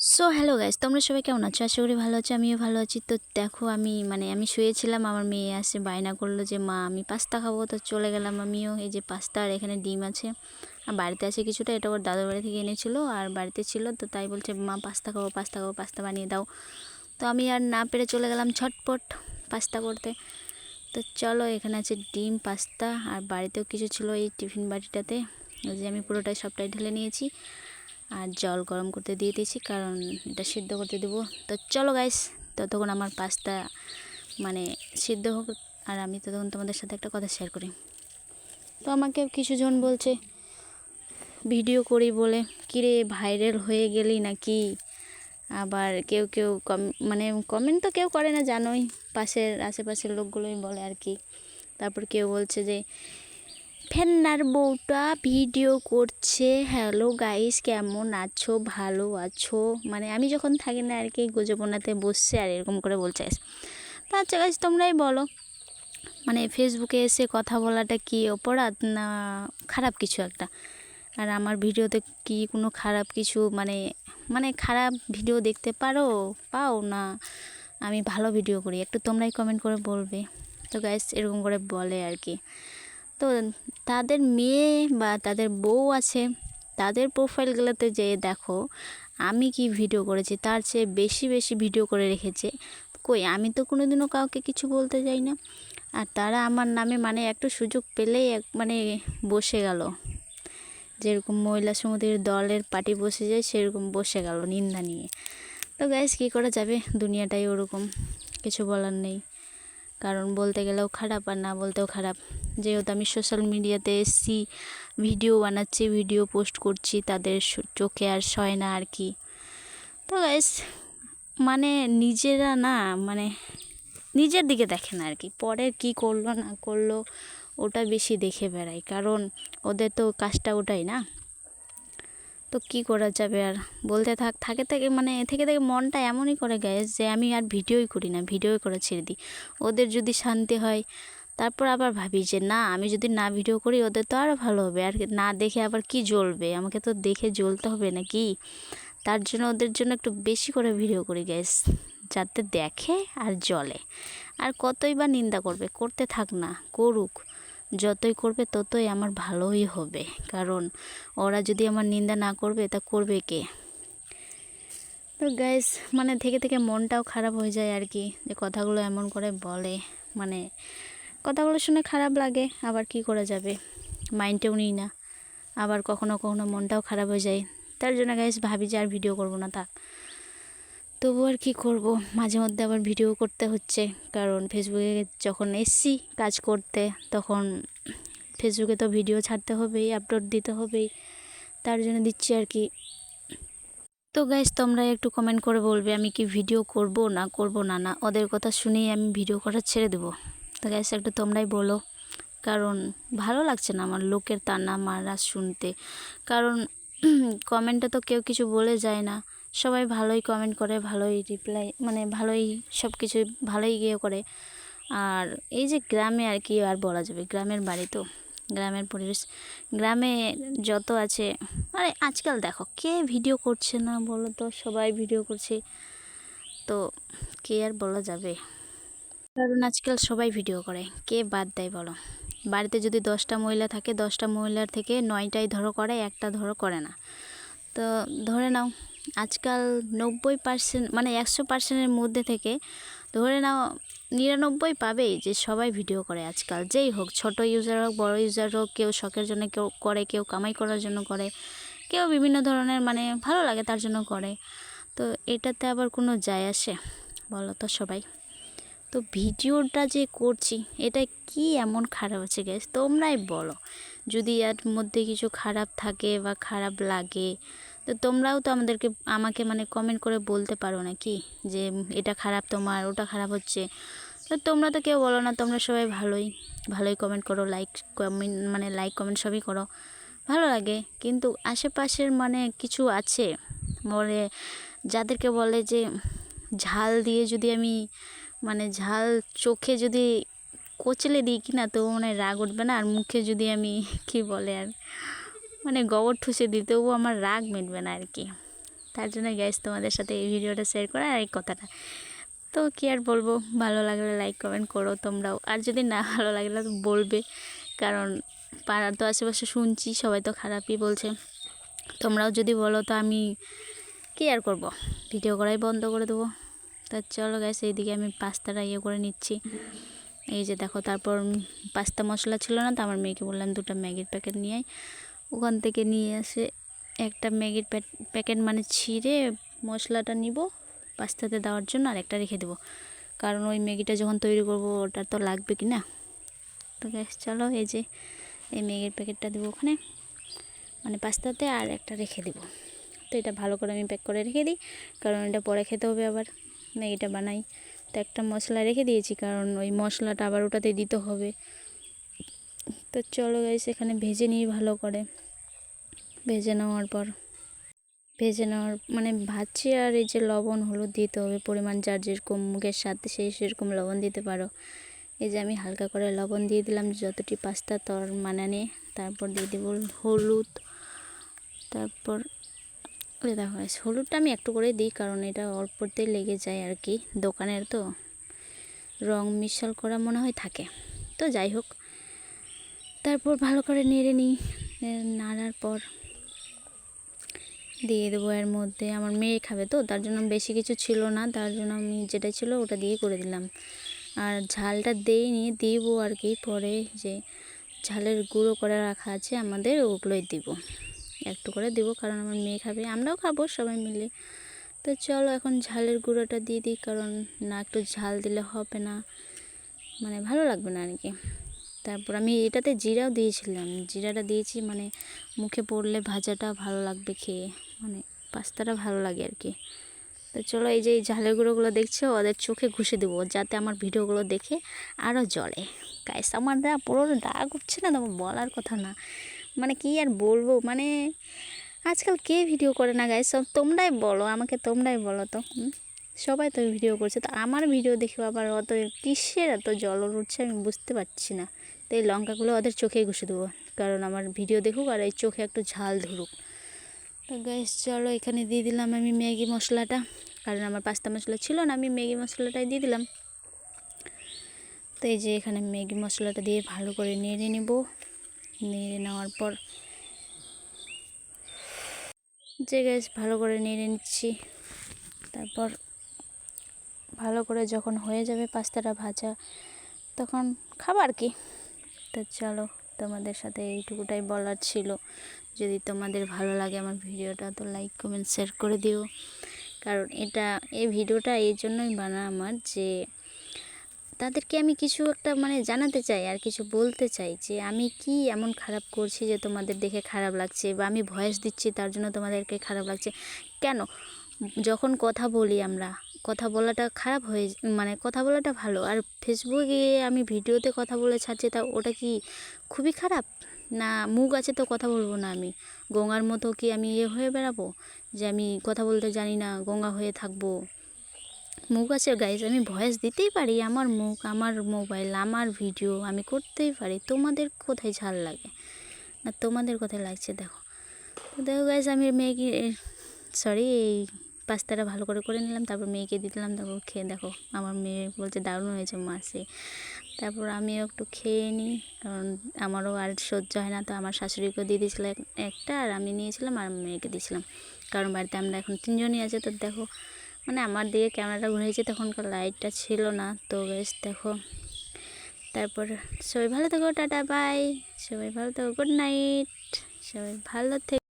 So hello guys তোমরা সবাই কেমন আছো? আশা করি ভালো আছো, আমিও ভালো আছি। তো দেখো, আমি মানে আমি শুয়েছিলাম, আমার মেয়ে আসে, বায়না করল যে, মা, আমি পাস্তা খাব। তো চলে গেলাম আমিও, এই যে পাস্তা আর এখানে ডিম আছে। আর বাড়িতে আছে কিছুটা, এটা ওর দাদুর বাড়ি থেকে এনেছিল, আর বাড়িতে ছিল, তো তাই বলছে, মা, পাস্তা খাব পাস্তা খাব, পাস্তা বানিয়ে দাও। তো আমি আর না পেরে চলে গেলাম ছটপট পাস্তা করতে। তো চলো, এখানে আছে ডিম, পাস্তা, আর বাড়িতেও কিছু ছিল এই টিফিন বাটিটাতে। যে আমি পুরোটাই সবটাই ঢেলে নিয়েছি। আর জল গরম করতে দিয়ে দিয়েছি, কারণ এটা সিদ্ধ করতে দেবো। তো চলো গাইস ততক্ষণ আমার পাস্তা মানে সিদ্ধ হোক, আর আমি ততক্ষণ তোমাদের সাথে একটা কথা শেয়ার করি। তো আমাকে কিছু জন বলছে ভিডিও করি বলে, কিরে ভাইরাল হয়ে গেলি নাকি? আবার কেউ কেউ কম মানে কমেন্ট তো কেউ করে না, জানোই। পাশের আশেপাশের লোকগুলোই বলে আর কি। তারপর কেউ বলছে যে ফেন্নার বউটা ভিডিও করছে। হ্যালো গাইস, কেমন আছো? ভালো আছো? মানে আমি যখন থাকি না আর কি গোজবনাতে বসছে আর এরকম করে বলছে। তো আচ্ছা গাইস, তোমরাই বলো। মানে ফেসবুকে এসে কথা বলাটা কি অপরাধ না খারাপ কিছু একটা? আর আমার ভিডিওতে কি কোনো খারাপ কিছু মানে মানে খারাপ ভিডিও দেখতে পারো? পাও না? আমি ভালো ভিডিও করি। একটু তোমরাই কমেন্ট করে বলবে। তো গাইস, এরকম করে বলে আর কি তো তাদের মেয়ে বা তাদের বউ আছে, তাদের প্রোফাইলগুলোতে যেয়ে দেখো, আমি কি ভিডিও করেছি, তার চেয়ে বেশি বেশি ভিডিও করে রেখেছে। কই, আমি তো কোনো দিনও কাউকে কিছু বলতে যাই না। আর তারা আমার নামে মানে একটু সুযোগ পেলেই এক মানে বসে গেল। যেরকম মহিলা সমিতির দলের পার্টি বসে যায়, সেরকম বসে গেল নিন্দা নিয়ে। তো গ্যাস কী করা যাবে? দুনিয়াটাই ওরকম, কিছু বলার নেই। কারণ বলতে গেলেও খারাপ আর না বলতেও খারাপ। যেহেতু আমি সোশ্যাল মিডিয়াতে এসছি ভিডিও বানাচ্ছি ভিডিও পোস্ট করছি, তাদের চোখে আর সয় না আর কি। তো গাইস মানে নিজেরা না মানে নিজের দিকে দেখে না আর কি। পরে কি করল না করল, ওটা বেশি দেখে বেড়ায় কারণ ওদের তো কাজটা ওটাই না। তো কি করা যাবে আর বলতে থাক, থাকে থেকে মানে থেকে থেকে মনটা এমনই করে গায়ে যে আমি আর ভিডিওই করি না, ভিডিওই করে ছেড়ে দিই। ওদের যদি শান্তি হয়, তারপর আবার ভাবি যে না, আমি যদি না ভিডিও করি, ওদের তো আরও ভালো হবে। আর না দেখে আবার কি জ্বলবে? আমাকে তো দেখে জ্বলতে হবে নাকি? তার জন্য ওদের জন্য একটু বেশি করে ভিডিও করি গ্যাস যাতে দেখে আর জ্বলে। আর কতই বা নিন্দা করবে, করতে থাক না, করুক। যতই করবে ততই আমার ভালোই হবে। কারণ ওরা যদি আমার নিন্দা না করবে, তা করবে কে? তো গ্যাস মানে থেকে থেকে মনটাও খারাপ হয়ে যায় আর কি, যে কথাগুলো এমন করে বলে। মানে কথাগুলো শুনে খারাপ লাগে, আবার কি করা যাবে? মাইন্ডেও নিই না। আবার কখনো কখনো মনটাও খারাপ হয়ে যায়। তার জন্য গাইস ভাবি যে আর ভিডিও করব না, থাক। তবু আর কি করব? মাঝে মধ্যে আবার ভিডিও করতে হচ্ছে। কারণ ফেসবুকে যখন এসছি কাজ করতে, তখন ফেসবুকে তো ভিডিও ছাড়তে হবেই আপলোড দিতে হবেই। তার জন্য দিচ্ছি আর কি। তো গাইস তোমরা একটু কমেন্ট করে বলবে আমি কি ভিডিও করব, না করব, না না। ওদের কথা শুনেই আমি ভিডিও করা ছেড়ে দেবো। তো গাইস একটু তোমরাই বলো। কারণ ভালো লাগছে না আমার লোকের তানা মারা শুনতে। কারণ কমেন্টে তো কেউ কিছু বলে যায় না। সবাই ভালোই কমেন্ট করে, ভালোই রিপ্লাই মানে ভালোই সব কিছু ভালোই গিয়ে করে। আর এই যে গ্রামে আর কি আর বলা যাবে, গ্রামের বাড়ি তো, গ্রামের পরিবেশ। গ্রামে যত আছে মানে আজকাল দেখো কে ভিডিও করছে না বলো তো সবাই ভিডিও করছে। তো কে আর বলা যাবে? কারণ আজকাল সবাই ভিডিও করে, কে বাদ দেয় বলো? বাড়িতে যদি দশটা মহিলা থাকে, দশটা মহিলার থেকে নয়টাই ধরো করে, একটা ধরো করে না। তো ধরে নাও আজকাল নব্বই পার্সেন্ট মানে একশো পার্সেন্টের মধ্যে থেকে ধরে নাও নিরানব্বই পাবেই যে সবাই ভিডিও করে আজকাল। যেই হোক, ছোট ইউজার হোক, বড় ইউজার হোক, কেউ শখের জন্য কেউ করে, কেউ কামাই করার জন্য করে, কেউ বিভিন্ন ধরনের মানে ভালো লাগে তার জন্য করে। তো এটাতে আবার কোনো যায় আসে বলো তো সবাই? তো ভিডিওটা যে করছি, এটা কি এমন খারাপ আছে গ্যাস তোমরাই বলো। যদি এর মধ্যে কিছু খারাপ থাকে বা খারাপ লাগে তো তোমরাও তো আমাদেরকে, আমাকে মানে কমেন্ট করে বলতে পারো নাকি? যে এটা খারাপ তোমার, ওটা খারাপ হচ্ছে। তো তোমরা তো কেউ বলো না, তোমরা সবাই ভালোই। ভালোই কমেন্ট করো লাইক কমেন্ট মানে লাইক কমেন্ট সবই করো। ভালো লাগে। কিন্তু আশেপাশের মানে কিছু আছে বলে যাদেরকে বলে যে ঝাল দিয়ে যদি আমি মানে ঝাল চোখে যদি কচলে দিই কি না তো মানে রাগ উঠবে না, আর মুখে যদি আমি, কি বলে আর মানে গোবর ঠুসে দিতেও আমার রাগ মিটবে না আর কি তার জন্য গ্যাস তোমাদের সাথে এই ভিডিওটা শেয়ার করা আর এই কথাটা। তো কি আর বলব, ভালো লাগলে লাইক কমেন্ট করো তোমরাও। আর যদি না ভালো লাগলে তো বলবে। কারণ পাড়ার তো আশেপাশে শুনছি, সবাই তো খারাপই বলছে। তোমরাও যদি বলো তো আমি কি আর করব? ভিডিও করাই বন্ধ করে দেবো। তা চলো গ্যাস এইদিকে আমি পাস্তাটা ইয়ে করে নিচ্ছি। এই যে দেখো, তারপর পাস্তা মশলা ছিল না, তো আমার মেয়েকে বললাম দুটো ম্যাগির প্যাকেট নিয়ে ওখান থেকে নিয়ে আসে একটা ম্যাগির প্যাকেট মানে ছিঁড়ে মশলাটা নিব, পাস্তাতে দেওয়ার জন্য আর একটা রেখে দেবো। কারণ ওই ম্যাগিটা যখন তৈরি করব, ওটা তো লাগবে কি না? তো গ্যাস চলো এই যে, এই ম্যাগির প্যাকেটটা দেবো ওখানে। মানে পাস্তাতে আর একটা রেখে দেবো। তো এটা ভালো করে আমি প্যাক করে রেখে দিই, কারণ এটা পরে খেতে হবে আবার। ম্যাগিটা বানাই। তো একটা মশলা রেখে দিয়েছি, কারণ ওই মশলাটা আবার ওটাতে দিতে হবে। তো চলো গাইস এখানে ভেজে নিই ভালো করে। ভেজে নেওয়ার পর। ভেজে নেওয়ার মানে ভাজছি আর এই যে লবণ হলুদ দিতে হবে পরিমাণ যার যেরকম মুখের সাথে সেই সেরকম লবণ দিতে পারো। এই যে আমি হালকা করে লবণ দিয়ে দিলাম যতটি পাস্তা তর মানানে তারপর দিয়ে দেবো হলুদ। তারপর দেখো guys, হলুদটা আমি একটু করে দিই কারণ এটা অল্পতেই লেগে যায় আর কি দোকানের তো। রং মিশাল করা মনে হয় থাকে। তো যাই হোক তারপর ভালো করে নেড়ে নিই নাড়ার পর দিয়ে দেবো এর মধ্যে। আমার মেয়ে খাবে তো, তার জন্য বেশি কিছু ছিল না, তার জন্য আমি যেটা ছিল ওটা দিয়ে করে দিলাম। আর ঝালটা দিইনি দিব আর কি, পরে যে ঝালের গুঁড়ো করে রাখা আছে আমাদের, ওগুলোই দিব। একটু করে দিব, কারণ আমার মেয়ে খাবে, আমরাও খাব সবাই মিলে। তো চলো এখন ঝালের গুঁড়োটা দিয়ে দিই, কারণ না একটু ঝাল দিলে হবে না মানে ভালো লাগবে না আর কি। তারপর আমি এটাতে জিরাও দিয়েছিলাম। জিরাটা দিয়েছি মানে মুখে পড়লে ভাজাটা ভালো লাগবে খেয়ে মানে পাস্তাটা ভালো লাগে আর কি। তো চলো এই যে এই ঝালের গুঁড়োগুলো দেখছ, ওদের চোখে ঘুষে দেবো যাতে আমার ভিডিওগুলো দেখে আরও জ্বলে। গাইস আমার না পুরো রাগ উঠছে না, তোমার বলার কথা না। মানে কি আর বলব মানে আজকাল কে ভিডিও করে না গাইস সব তোমরাই বলো, আমাকে তোমরাই বলো তো। সবাই তো ভিডিও করছে, তো আমার ভিডিও দেখে আবার অত কিসের এত জল উঠছে আমি বুঝতে পারছি না। তো এই লঙ্কাগুলো ওদের চোখেই ঘুষে দেবো। কারণ আমার ভিডিও দেখুক আর এই চোখে একটু ঝাল ধরুক। তো গ্যাস চলো এখানে দিয়ে দিলাম আমি ম্যাগি মশলাটা। কারণ আমার পাস্তা মশলা ছিল না, আমি ম্যাগি মশলাটাই দিয়ে দিলাম। তো এই যে এখানে ম্যাগি মশলাটা দিয়ে ভালো করে নেড়ে নেব। নেড়ে নেওয়ার পর যে গ্যাস ভালো করে নেড়ে নিচ্ছি। তারপর ভালো করে যখন হয়ে যাবে পাস্তাটা ভাজা, তখন খাবার কি। তো চলো, তোমাদের সাথে এইটুকুটাই বলার ছিল। যদি তোমাদের ভালো লাগে আমার ভিডিওটা, তো লাইক কমেন্ট শেয়ার করে দিও। কারণ এটা, এই ভিডিওটা এই জন্যই বানা আমার যে তাদেরকে আমি কিছু একটা মানে জানাতে চাই আর কিছু বলতে চাই যে আমি কি এমন খারাপ করছি যে তোমাদের দেখে খারাপ লাগছে বা আমি ভয়েস দিচ্ছি তার জন্য তোমাদেরকে খারাপ লাগছে। কেন? যখন কথা বলি আমরা, কথা বলাটা খারাপ হয়ে মানে কথা বলাটা ভালো। আর ফেসবুকে আমি ভিডিওতে কথা বলে ছাড়ছি, তা ওটা কি খুবই খারাপ? না, মুখ আছে তো কথা বলব না আমি। গঙ্গার মতো কি আমি ইয়ে হয়ে বেড়াবো? যে আমি কথা বলতে জানি না, গঙ্গা হয়ে থাকব? মুখ আছে গাইজ আমি ভয়েস দিতেই পারি। আমার মুখ, আমার মোবাইল আমার ভিডিও আমি করতেই পারি। তোমাদের কোথায় ঝাল লাগে? না, তোমাদের কোথায় লাগছে, দেখো। দেখো গাইজ আমি মেয়েকে সরি এই পাস্তাটা ভালো করে করে নিলাম, তারপর মেয়েকে দিলাম, তারপর খেয়ে দেখো আমার মেয়ে বলছে দারুণ হয়েছে মাসে। তারপর আমিও একটু খেয়ে নিই, কারণ আমারও আর সহ্য হয় না, তো আমার শাশুড়িকেও দিয়ে দিয়েছিল একটা আর আমি নিয়েছিলাম আর মেয়েকে দিয়েছিলাম। কারণ বাড়িতে আমরা এখন তিনজনই আছে, তো দেখো মানে আমার দিকে ক্যামেরাটা ঘুরেছে তখনকার লাইটটা ছিল না, তো বেশ দেখো। তারপর সবাই ভালো থেকো, টাটা, বাই। সবাই ভালো থেকো, গুড নাইট। সবাই ভালো থেকো।